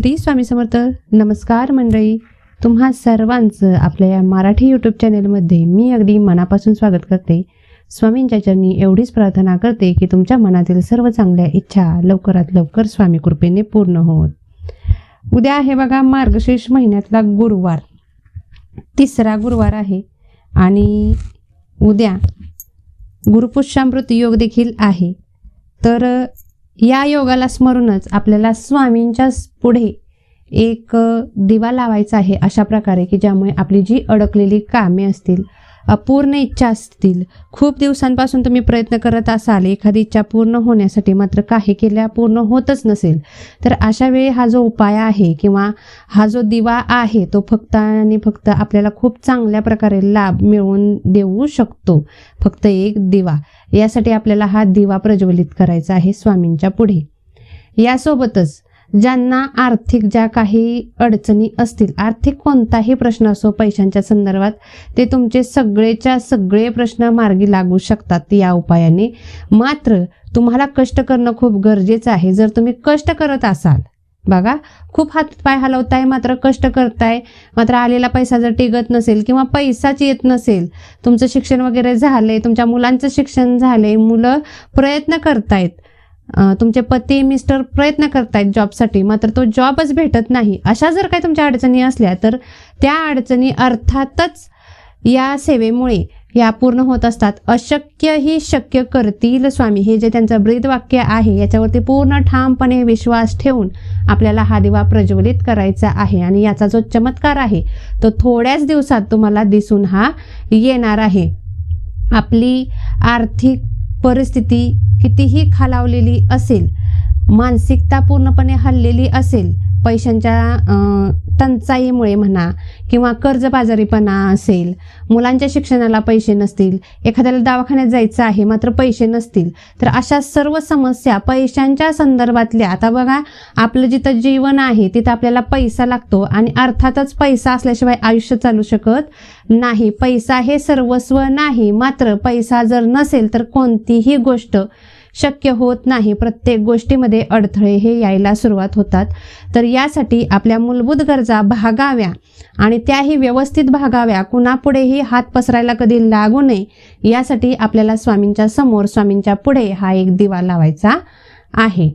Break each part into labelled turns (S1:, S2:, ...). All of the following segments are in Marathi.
S1: श्री स्वामी समर्थ. नमस्कार मंडळी. तुम्हा सर्वांचं आपल्या या मराठी यूट्यूब चॅनेलमध्ये मी अगदी मनापासून स्वागत करते. स्वामींच्या चरणी एवढीच प्रार्थना करते की तुमच्या मनातील सर्व चांगल्या इच्छा लवकरात लवकर स्वामी कृपेने पूर्ण होत. उद्या आहे बघा मार्गशीर्ष महिन्यातला गुरुवार. तिसरा गुरुवार आहे आणि उद्या गुरुपुष्यामृत योग देखील आहे. तर या योगाला स्मरूनच आपल्याला स्वामींच्या पुढे एक दिवा लावायचा आहे अशा प्रकारे की ज्यामुळे आपली जी अडकलेली कामे असतील अपूर्ण इच्छा असतील. खूप दिवसांपासून तुम्ही प्रयत्न करत असाल एखादी इच्छा पूर्ण होण्यासाठी मात्र काही केल्या पूर्ण होतच नसेल. तर अशा वेळी हा जो उपाय आहे किंवा हा जो दिवा आहे तो फक्त आणि फक्त आपल्याला खूप चांगल्या प्रकारे लाभ मिळवून देऊ शकतो. फक्त एक दिवा. यासाठी आपल्याला हा दिवा प्रज्वलित करायचा आहे स्वामींच्या पुढे. यासोबतच ज्यांना आर्थिक ज्या काही अडचणी असतील आर्थिक कोणताही प्रश्न असो पैशांच्या संदर्भात ते तुमचे सगळेच्या सगळे प्रश्न मार्गी लागू शकतात या उपायाने. मात्र तुम्हाला कष्ट करणं खूप गरजेचं आहे. जर तुम्ही कष्ट करत असाल बघा खूप हात पाय हलवताय मात्र कष्ट करताय मात्र आलेला पैसा जर टिकत नसेल किंवा पैसाच येत नसेल तुमचं शिक्षण वगैरे झालंय तुमच्या मुलांचं शिक्षण झालंय मुलं प्रयत्न करतायत तुमचे पती मिस्टर प्रयत्न करतायत जॉबसाठी मात्र तो जॉबच भेटत नाही. अशा जर काही तुमच्या अडचणी असल्या तर त्या अडचणी अर्थातच या सेवेमुळे या पूर्ण होत असतात. अशक्य ही शक्य करतील स्वामी. हे जे त्यांचं ब्रीद वाक्य आहे याच्यावरती पूर्ण ठामपणे विश्वास ठेवून आपल्याला हा दिवा प्रज्वलित करायचा आहे. आणि याचा जो चमत्कार आहे तो थोड्याच दिवसात तुम्हाला दिसून हा येणार आहे. आपली आर्थिक परिस्थिती कितीही खालावलेली असेल मानसिकता पूर्णपणे हललेली असेल पैशांच्या टंचाईमुळे म्हणा किंवा कर्जबाजारीपणा असेल मुलांच्या शिक्षणाला पैसे नसतील एखाद्याला दवाखान्यात जायचं आहे मात्र पैसे नसतील तर अशा सर्व समस्या पैशांच्या संदर्भातल्या. आता बघा आपलं जिथं जीवन आहे तिथं आपल्याला पैसा लागतो आणि अर्थातच पैसा असल्याशिवाय आयुष्य चालू शकत नाही. पैसा हे सर्वस्व नाही मात्र पैसा जर नसेल तर कोणतीही गोष्ट शक्य होत नाही. प्रत्येक गोष्टीमध्ये अडथळे हे यायला सुरुवात होतात. तर यासाठी आपल्या मूलभूत गरजा भागाव्या आणि त्याही व्यवस्थित भागाव्या. कुणापुढेही हात पसरायला कधी लागू नये यासाठी आपल्याला स्वामींच्या समोर स्वामींच्या पुढे हा एक दिवा लावायचा आहे.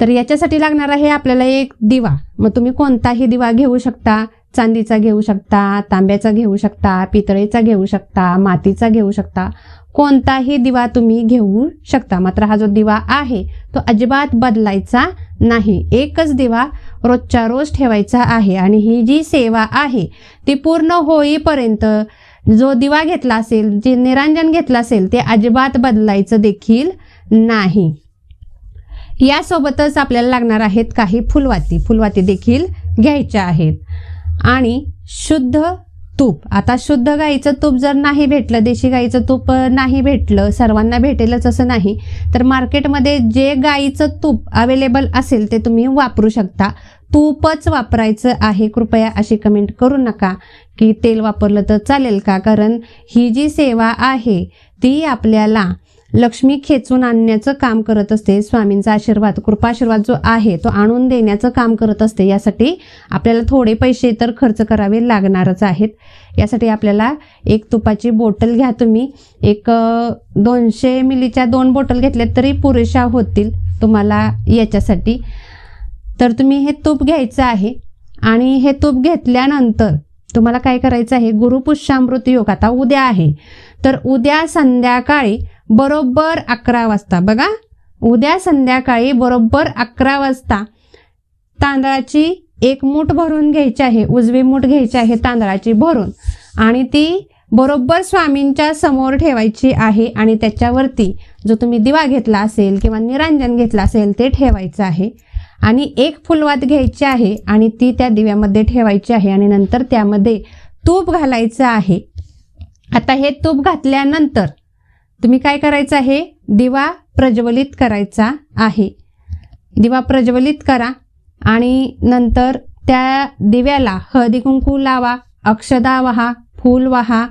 S1: तर याच्यासाठी लागणार आहे आपल्याला एक दिवा. मग तुम्ही कोणताही दिवा घेऊ शकता. चांदीचा घेऊ शकता तांब्याचा घेऊ शकता पितळेचा घेऊ शकता मातीचा घेऊ शकता. कोणताही दिवा तुम्ही घेऊ शकता. मात्र हा जो दिवा आहे तो अजिबात बदलायचा नाही. एकच दिवा रोजच्या रोज ठेवायचा आहे आणि ही जी सेवा आहे ती पूर्ण होईपर्यंत जो दिवा घेतला असेल जे निरांजन घेतलं असेल ते अजिबात बदलायचं देखील नाही. यासोबतच आपल्याला लागणार आहेत काही फुलवाती. फुलवाती देखील घ्यायच्या आहेत. आणि शुद्ध तूप. आता शुद्ध गाईचं तूप जर नाही भेटलं देशी गाईचं तूप नाही भेटलं सर्वांना भेटेलच असं नाही तर मार्केटमध्ये जे गाईचं तूप अवेलेबल असेल ते तुम्ही वापरू शकता. तूपच वापरायचं आहे. कृपया अशी कमेंट करू नका की तेल वापरलं तर चालेल का? कारण ही जी सेवा आहे ती आपल्याला लक्ष्मी खेचून आणण्याचं काम करत असते. स्वामींचा आशीर्वाद कृपाशीर्वाद जो आहे तो आणून देण्याचं काम करत असते. यासाठी आपल्याला थोडे पैसे तर खर्च करावे लागणारच आहेत. यासाठी आपल्याला एक तुपाची बोटल घ्या तुम्ही. एक दोनशे मिलीच्या दोन बोटल घेतल्या तरी पुरेशा होतील तुम्हाला याच्यासाठी. तर तुम्ही हे तूप घ्यायचं आहे आणि हे तूप घेतल्यानंतर तुम्हाला काय करायचं आहे? गुरुपुष्यामृत योग आता उद्या आहे. तर उद्या संध्याकाळी बरोबर अकरा वाजता. बघा उद्या संध्याकाळी बरोबर अकरा वाजता तांदळाची एक मूठ भरून घ्यायची आहे उजवी मूठ घ्यायची आहे तांदळाची भरून. आणि ती बरोबर स्वामींच्या समोर ठेवायची आहे आणि त्याच्यावरती जो तुम्ही दिवा घेतला असेल किंवा निरांजन घेतला असेल ते ठेवायचं आहे. आणि एक फुलवात घ्यायची आहे आणि ती त्या दिव्यामध्ये ठेवायची आहे आणि नंतर त्यामध्ये तूप घालायचं आहे. आता हे तूप घातल्यानंतर तुम्ही काय करायचं आहे? दिवा प्रज्वलित करायचा आहे. दिवा प्रज्वलित करा आणि नंतर त्या दिव्याला हळदी कुंकू लावा अक्षदा वहा फूल वहा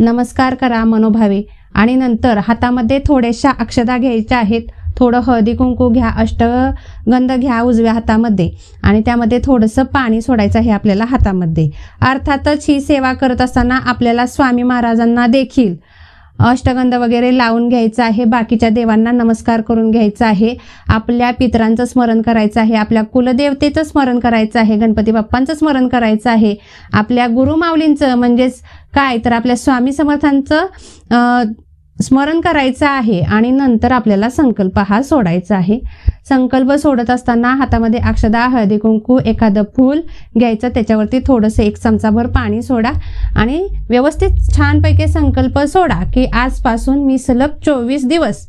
S1: नमस्कार करा मनोभावे. आणि नंतर हातामध्ये थोड्याशा अक्षदा घ्यायच्या आहेत. थोडं हळदी कुंकू घ्या अष्टगंध घ्या उजव्या हातामध्ये. आणि त्यामध्ये थोडंसं पाणी सोडायचं आहे आपल्याला हातामध्ये. अर्थातच ही सेवा करत असताना आपल्याला स्वामी महाराजांना देखील अष्टगंध वगैरे लावून घ्यायचं आहे बाकीच्या देवांना नमस्कार करून घ्यायचा आहे आपल्या पितरांचं स्मरण करायचं आहे आपल्या कुलदेवतेचं स्मरण करायचं आहे गणपती बाप्पांचं स्मरण करायचं आहे आपल्या गुरुमाऊलींचं म्हणजेच काय? तर आपल्या स्वामी समर्थांचं स्मरण करायचं आहे आणि नंतर आपल्याला संकल्प हा सोडायचा आहे. संकल्प सोडत असताना हातामध्ये अक्षदा हळदी कुंकू एखादं फूल घ्यायचं त्याच्यावरती थोडंसं एक चमचाभर पाणी सोडा आणि व्यवस्थित छानपैकी संकल्प सोडा की आजपासून मी सलग चोवीस दिवस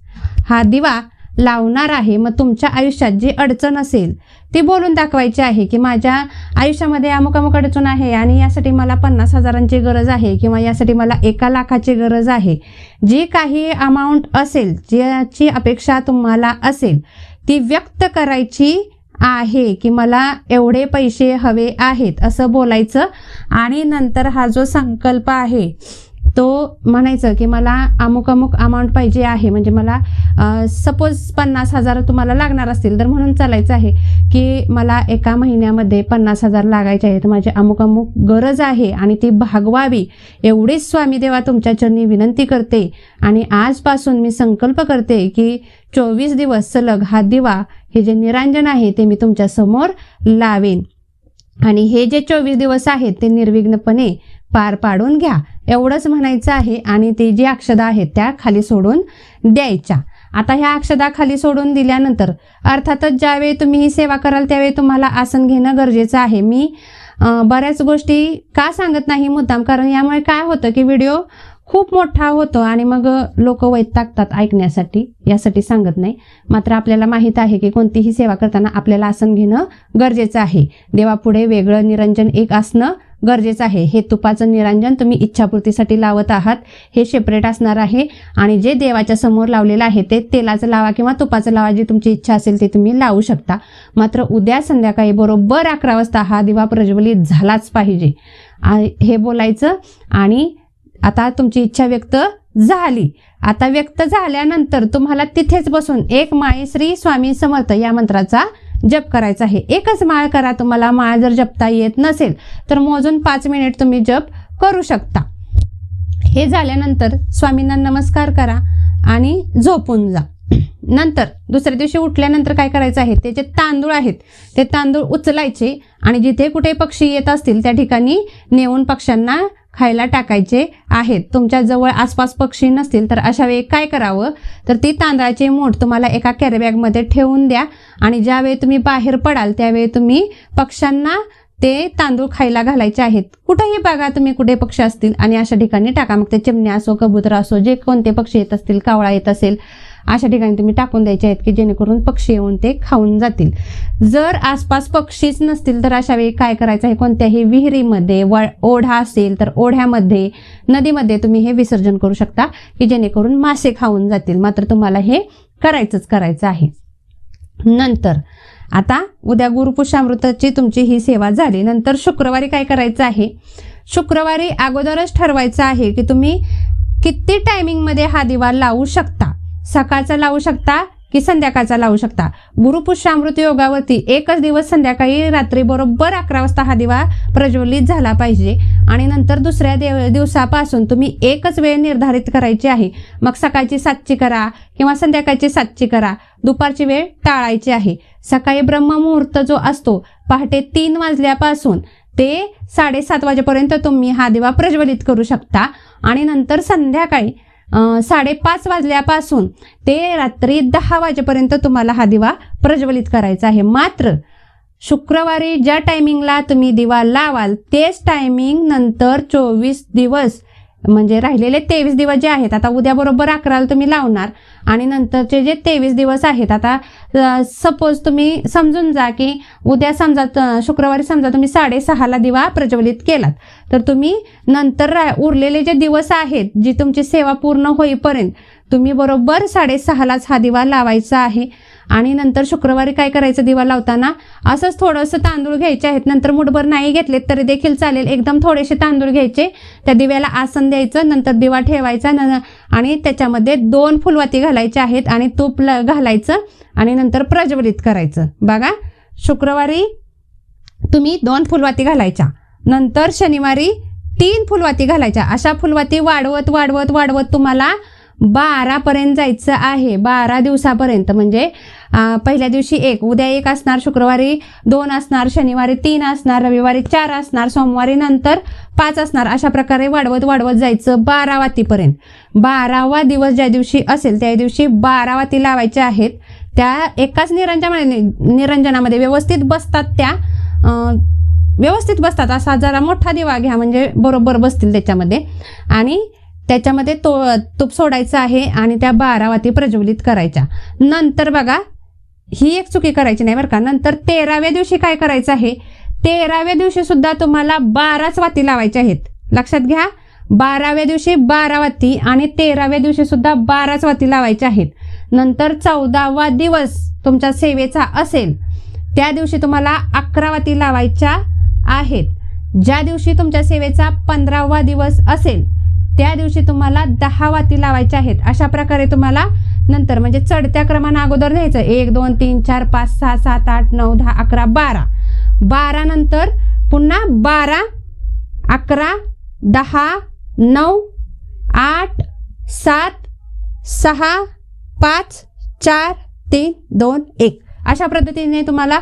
S1: हा दिवा लावणार आहे मग तुमच्या आयुष्यात जी अडचण असेल ती बोलून दाखवायची आहे की माझ्या आयुष्यामध्ये अमुक अमुक अडचण आहे आणि यासाठी मला पन्नास हजारांची गरज आहे किंवा यासाठी मला एका लाखाची गरज आहे. जी काही अमाऊंट असेल ज्याची अपेक्षा तुम्हाला असेल ती व्यक्त करायची आहे की मला एवढे पैसे हवे आहेत असं बोलायचं. आणि नंतर हा जो संकल्प आहे तो म्हणायचं की मला अमुक अमुक अमाऊंट पाहिजे आहे. म्हणजे मला सपोज पन्नास हजार तुम्हाला लागणार असतील तर म्हणून चालायचं आहे की मला एका महिन्यामध्ये पन्नास हजार लागायचे आहेत. माझी अमुक अमुक गरज आहे आणि ती भागवावी. एवढीच स्वामी देवा तुमच्या चरणी विनंती करते. आणि आजपासून मी संकल्प करते की चोवीस दिवस सलग हा दिवा हे जे निरांजन आहे ते मी तुमच्यासमोर लावेन. आणि हे जे चोवीस दिवस आहेत ते निर्विघ्नपणे पार पाडून घ्या. एवढंच म्हणायचं आहे आणि ते जी अक्षदा आहेत त्या खाली सोडून द्यायच्या. आता ह्या अक्षदा खाली सोडून दिल्यानंतर अर्थातच ज्यावेळी तुम्ही ही सेवा कराल त्यावेळी तुम्हाला आसन घेणं गरजेचं आहे. मी बऱ्याच गोष्टी का सांगत नाही मुद्दाम? कारण यामुळे काय होतं की व्हिडिओ खूप मोठा होतो आणि मग लोक वैतागतात ऐकण्यासाठी यासाठी सांगत नाही. मात्र आपल्याला माहीत आहे की कोणतीही सेवा करताना आपल्याला आसन घेणं गरजेचं आहे. देवापुढे वेगळं निरंजन एक असणं गरजेचं आहे. हे तुपाचं निरंजन तुम्ही इच्छापूर्तीसाठी लावत आहात हे सेपरेट असणार आहे. आणि जे देवाच्या समोर लावलेलं आहे ते तेलाचं लावा किंवा तुपाचं लावा जी तुमची इच्छा असेल ते तुम्ही लावू शकता. मात्र उद्या संध्याकाळी बरोबर अकरा वाजता हा दिवा प्रज्वलित झालाच पाहिजे. आ- हे बोलायचं आणि आता तुमची इच्छा व्यक्त झाली. आता व्यक्त झाल्यानंतर तुम्हाला तिथेच बसून एक माळी श्री स्वामी समर्थ या मंत्राचा जप करायचा आहे. एकच माळ करा तुम्हाला माळ जर जपता येत नसेल तर मोजून पाच मिनिट तुम्ही जप करू शकता. हे झाल्यानंतर स्वामींना नमस्कार करा आणि झोपून जा. नंतर दुसऱ्या दिवशी उठल्यानंतर काय करायचं आहे ते जे तांदूळ आहेत ते तांदूळ उचलायचे आणि जिथे कुठे पक्षी येत असतील त्या ठिकाणी नेऊन पक्ष्यांना खायला टाकायचे आहेत. तुमच्या जवळ आसपास पक्षी नसतील तर अशा वेळी काय करावं? तर ती तांदळाचे मोठ तुम्हाला एका कॅरीबॅगमध्ये ठेवून द्या आणि ज्यावेळी तुम्ही बाहेर पडाल त्यावेळी तुम्ही पक्ष्यांना ते तांदूळ खायला घालायचे आहेत. कुठेही बघा तुम्ही कुठे पक्षी असतील आणि अशा ठिकाणी टाका. मग ते चिमण्या असो कबूतर असो जे कोणते पक्षी येत असतील कावळा येत असेल अशा ठिकाणी तुम्ही टाकून द्यायचे आहेत की जेणेकरून पक्षी येऊन ते खाऊन जातील. जर आसपास पक्षीच नसतील तर अशा वेळी काय करायचं आहे? कोणत्याही विहिरीमध्ये व ओढा असेल तर ओढ्यामध्ये नदीमध्ये तुम्ही हे विसर्जन करू शकता की जेणेकरून मासे खाऊन जातील. मात्र तुम्हाला हे करायचंच करायचं आहे. नंतर आता उद्या गुरुपुषामृताची तुमची ही सेवा झाली. नंतर शुक्रवारी काय करायचं आहे? शुक्रवारी अगोदरच ठरवायचं आहे की तुम्ही किती टायमिंगमध्ये हा दिवा लावू शकता. सकाळचा लावू शकता की संध्याकाळचा लावू शकता? गुरुपुष्यामृत योगावरती एकच दिवस संध्याकाळी रात्री बरोबर अकरा वाजता हा दिवा प्रज्वलित झाला पाहिजे. आणि नंतर दुसऱ्या देव दिवसापासून तुम्ही एकच वेळ निर्धारित करायची आहे. मग सकाळची सातची करा किंवा संध्याकाळची सातची करा. दुपारची वेळ टाळायची आहे. सकाळी ब्रह्ममुहूर्त जो असतो पहाटे तीन वाजल्यापासून ते साडेसात वाजेपर्यंत तुम्ही हा दिवा प्रज्वलित करू शकता. आणि नंतर संध्याकाळी साडेपाच वाजल्यापासून ते रात्री दहा वाजेपर्यंत तुम्हाला हा दिवा प्रज्वलित करायचा आहे. मात्र शुक्रवारी ज्या टायमिंगला तुम्ही दिवा लावाल तेच टायमिंग नंतर चोवीस दिवस म्हणजे राहिलेले तेवीस दिवस जे आहेत आता उद्या बरोबर अकराला तुम्ही लावणार आणि नंतरचे जे तेवीस दिवस आहेत आता सपोज तुम्ही समजून जा की उद्या समजा शुक्रवारी समजा तुम्ही साडेसहाला दिवा प्रज्वलित केलात तर तुम्ही नंतर रा- उरलेले जे दिवस आहेत जी तुमची सेवा पूर्ण होईपर्यंत तुम्ही बरोबर साडेसहालाच हा दिवा लावायचा आहे. आणि नंतर शुक्रवारी काय करायचं दिवा लावताना? असंच थोडंसं तांदूळ घ्यायचे आहेत. नंतर मुठभर नाही घेतले तरी देखील चालेल. एकदम थोडेसे तांदूळ घ्यायचे. त्या दिव्याला आसन द्यायचं नंतर दिवा ठेवायचा न आणि त्याच्यामध्ये दोन फुलवाती घालायच्या आहेत आणि तूप ल- घालायचं आणि नंतर प्रज्वलित करायचं. बघा शुक्रवारी तुम्ही दोन फुलवाती घालायच्या. नंतर शनिवारी तीन फुलवाती घालायच्या. अशा फुलवाती वाढवत वाढवत वाढवत तुम्हाला बारापर्यंत जायचं आहे. बारा दिवसापर्यंत. म्हणजे पहिल्या दिवशी एक उद्या एक असणार शुक्रवारी दोन असणार शनिवारी तीन असणार रविवारी चार असणार सोमवारी नंतर पाच असणार. अशा प्रकारे वाढवत वाढवत जायचं बारा वातीपर्यंत. बारावा दिवस ज्या दिवशी असेल त्या दिवशी बारा वाती लावायच्या आहेत. त्या एकाच निरंजनामध्ये निरंजनामध्ये व्यवस्थित बसतात त्या व्यवस्थित बसतात. असा जरा मोठा दिवा घ्या. म्हणजे बरोबर बसतील त्याच्यामध्ये. आणि त्याच्यामध्ये तो तूप सोडायचं आहे आणि त्या बारा वाती प्रज्वलित करायच्या. नंतर बघा ही एक चुकी करायची नाही बरं का. नंतर तेराव्या दिवशी काय करायचं आहे? तेराव्या दिवशी सुद्धा तुम्हाला बाराच वाती लावायच्या आहेत. लक्षात घ्या बाराव्या दिवशी बारा वाती आणि तेराव्या दिवशी सुद्धा बाराच वाती लावायच्या आहेत. नंतर चौदावा दिवस तुमच्या सेवेचा असेल. त्या दिवशी तुम्हाला अकरा वाती लावायच्या आहेत. ज्या दिवशी तुमच्या सेवेचा पंधरावा दिवस असेल त्या दिवशी तुम्हाला दहा वाती लावायच्या आहेत. अशा प्रकारे तुम्हाला नंतर म्हणजे चढत्या क्रमानं अगोदर न्यायचं. एक दोन तीन चार पाच सहा सात आठ नऊ दहा अकरा बारा. बारा नंतर पुन्हा बारा अकरा दहा नऊ आठ सात सहा पाच चार तीन दोन एक. अशा पद्धतीने तुम्हाला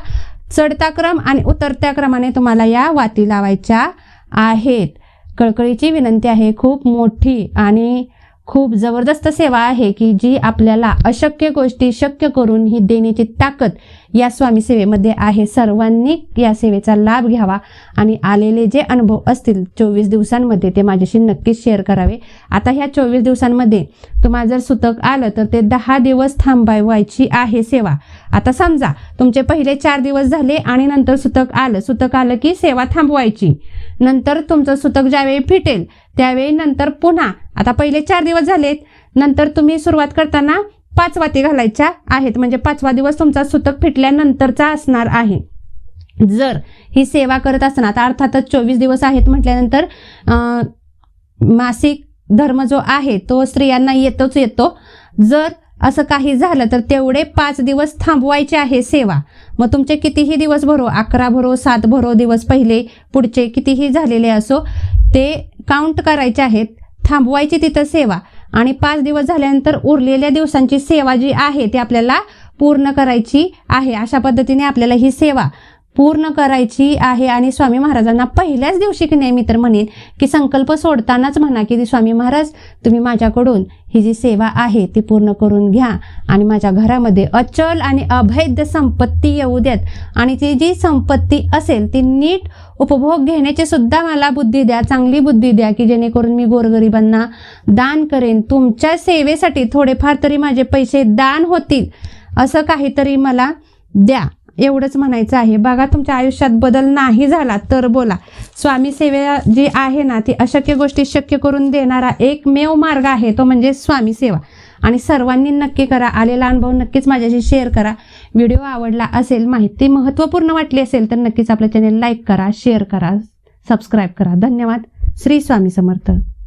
S1: चढता क्रम आणि उतरत्या क्रमाने तुम्हाला या वाती लावायच्या आहेत. कळकळीची विनंती आहे. खूप मोठी आणि खूप जबरदस्त सेवा आहे की जी आपल्याला अशक्य गोष्टी शक्य करून ही देण्याची ताकद या स्वामी सेवेमध्ये आहे. सर्वांनी या सेवेचा लाभ घ्यावा आणि आलेले जे अनुभव असतील चोवीस दिवसांमध्ये ते माझ्याशी नक्कीच शेअर करावे. आता ह्या चोवीस दिवसांमध्ये तुम्हाला जर सुतक आलं तर ते दहा दिवस थांबवायची आहे सेवा. आता समजा तुमचे पहिले चार दिवस झाले आणि नंतर सुतक आलं. सुतक आलं की सेवा थांबवायची. नंतर तुमचं सुतक ज्यावेळी फिटेल त्यावेळी नंतर पुन्हा आता पहिले चार दिवस झालेत नंतर तुम्ही सुरुवात करताना पाच वाती घालायच्या आहेत. म्हणजे पाचवा दिवस तुमचा सुतक फिटल्यानंतरचा असणार आहे. जर ही सेवा करत असताना आता अर्थातच चोवीस दिवस आहेत म्हटल्यानंतर मासिक धर्म जो आहे तो स्त्रियांना येतोच येतो. जर असं काही झालं तर तेवढे पाच दिवस थांबवायचे आहे सेवा. मग तुमचे कितीही दिवस भरो अकरा भरो सात भरो दिवस पहिले पुढचे कितीही झालेले असो ते काउंट करायचे आहेत थांबवायची तिथं सेवा. आणि पाच दिवस झाल्यानंतर उरलेल्या दिवसांची सेवा जी आहे ती आपल्याला पूर्ण करायची आहे. अशा पद्धतीने आपल्याला ही सेवा पूर्ण करायची आहे. आणि स्वामी महाराजांना पहिल्याच दिवशी की नाही मी तर म्हणेन की संकल्प सोडतानाच म्हणा की स्वामी महाराज तुम्ही माझ्याकडून ही जी सेवा आहे ती पूर्ण करून घ्या. आणि माझ्या घरामध्ये अचल आणि अभैद्य संपत्ती येऊ द्यात आणि ती जी संपत्ती असेल ती नीट उपभोग घेण्याची सुद्धा मला बुद्धी द्या चांगली बुद्धी द्या की जेणेकरून मी गोरगरिबांना दान करेन. तुमच्या सेवेसाठी थोडेफार तरी माझे पैसे दान होतील. असं काहीतरी मला द्या. एवढंच म्हणायचं आहे. बघा तुमच्या आयुष्यात बदल नाही झाला तर बोला. स्वामी सेवा जी आहे ना ती अशक्य गोष्टी शक्य करून देणारा एकमेव मार्ग आहे तो म्हणजे स्वामी सेवा. आणि सर्वांनी नक्की करा आलेला अनुभव नक्कीच माझ्याशी शेअर करा. व्हिडिओ आवडला असेल माहिती महत्त्वपूर्ण वाटली असेल तर नक्कीच आपलं चॅनेल लाईक करा शेअर करा सबस्क्राईब करा. धन्यवाद. श्री स्वामी समर्थ.